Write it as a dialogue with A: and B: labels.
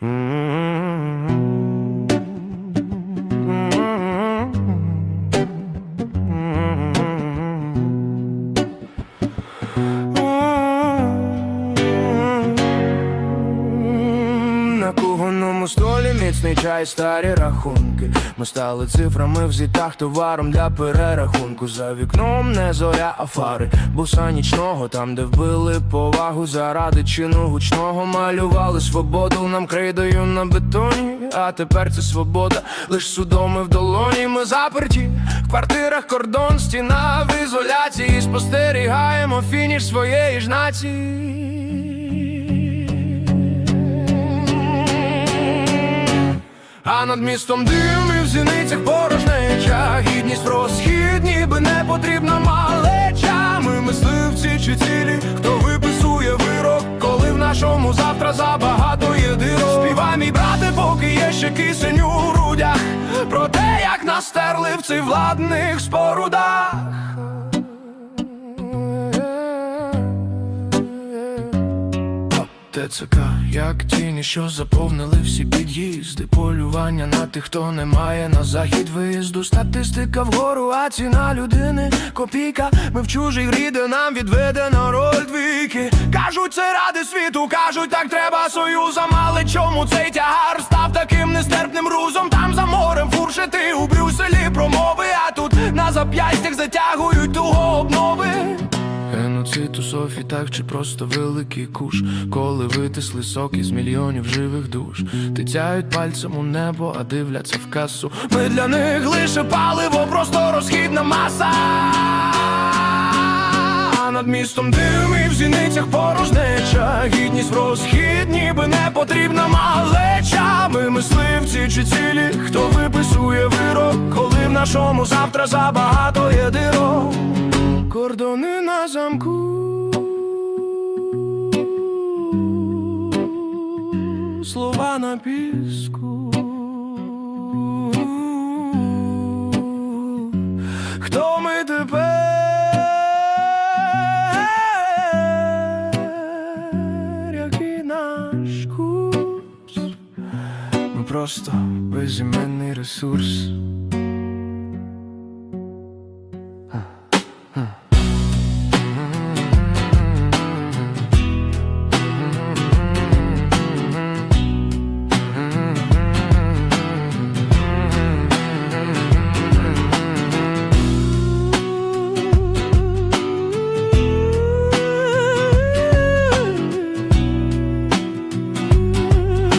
A: На столі міцний чай, старі рахунки. Ми стали цифрами в зітах, товаром для перерахунку. За вікном не зоря, а фари. Буса нічного, там, де вбили повагу заради чину гучного. Малювали свободу нам крейдою на бетоні. А тепер це свобода, лиш судоми в долоні. Ми заперті в квартирах кордон, стіна в ізоляції. Спостерігаємо фініш своєї ж нації. А над містом дим і в зіницях порожнеча. Гідність розхід, ніби не потрібна малеча. Ми мисливці чи цілі, хто виписує вирок Коли в нашому завтра забагато є дирок Співай, мій брате, поки є ще кисень у грудях. Про те, як нас стерли в цих владних спорудах ТЦК, як тіні, що заповнили всі під'їзди. Полювання на тих, хто не має на захід виїзду. Статистика вгору, а ціна людини копійка. Ми в чужій грі, де нам відведена роль двійки Кажуть, це ради світу, кажуть, так треба союзам Але чому цей тягар став таким нестерпним грузом? Там за морем фуршети у Брюсселі промови А тут на зап'ястях затягують туго Геноцид так чи просто великий куш, коли витисли сок із мільйонів живих душ, тицяють пальцем у небо, а дивляться в касу. Ми для них лише паливо, просто розхідна маса. А над містом дим і в зіницях порожнеча. Гідність в розхід, ніби не потрібна малеча. Ми мисливці чи цілі, хто виписує вирок Коли в нашому завтра забагато є дирок Кордони на замку слова на піску. Хто ми тепер, який наш курс? Ми просто безіменний ресурс. Huh.